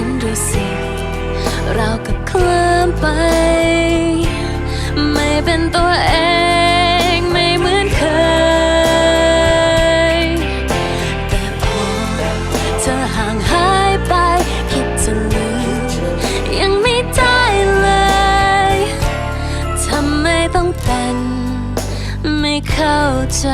ฉันรู้สึกเรากับเคลิ้มไป ไม่เป็นตัวเองไม่เหมือนเคย แต่พอเธอห่างหายไป คิดจะลืมยังไม่ได้เลยทำไมต้องเป็น ไม่เข้าใจ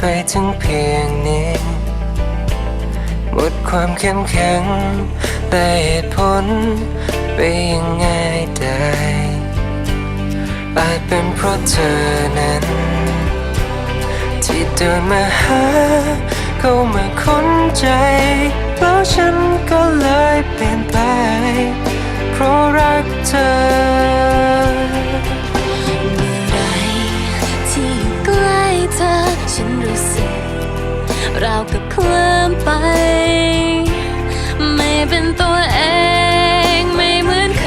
ไปถึงเพียงนี้ หมดความเข้มแข็งแต่เหตุผลไปยังไงได้อาจเป็นเพราะเธอนั้น ที่เดินมาหา เข้ามาค้นใจ แล้วฉันก็เลยเปลี่ยนไปเพราะรักเธอ ฉันรู้สึกเราวกับเคลิ้มไป ไม่เป็นตัวเองไม่เหมือนเค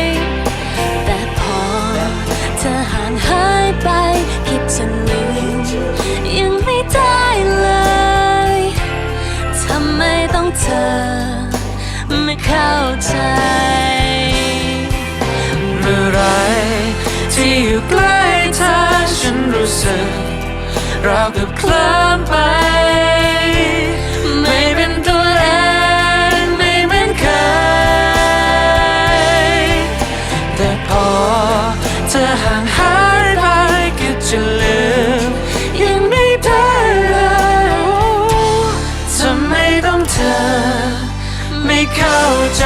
ย แต่พอเธอห่างหายไป คิดจะลืมยังไม่ได้เลยทำไมต้องเธอไม่เข้าใจ เรากับเคลิ้มไป ไม่เป็นตัวเองไม่เหมือนเคยแต่พอเธอห่างหายไปก็จะลืมยังไม่ได้เลยจะไม่ต้องเธอ ไม่เข้าใจ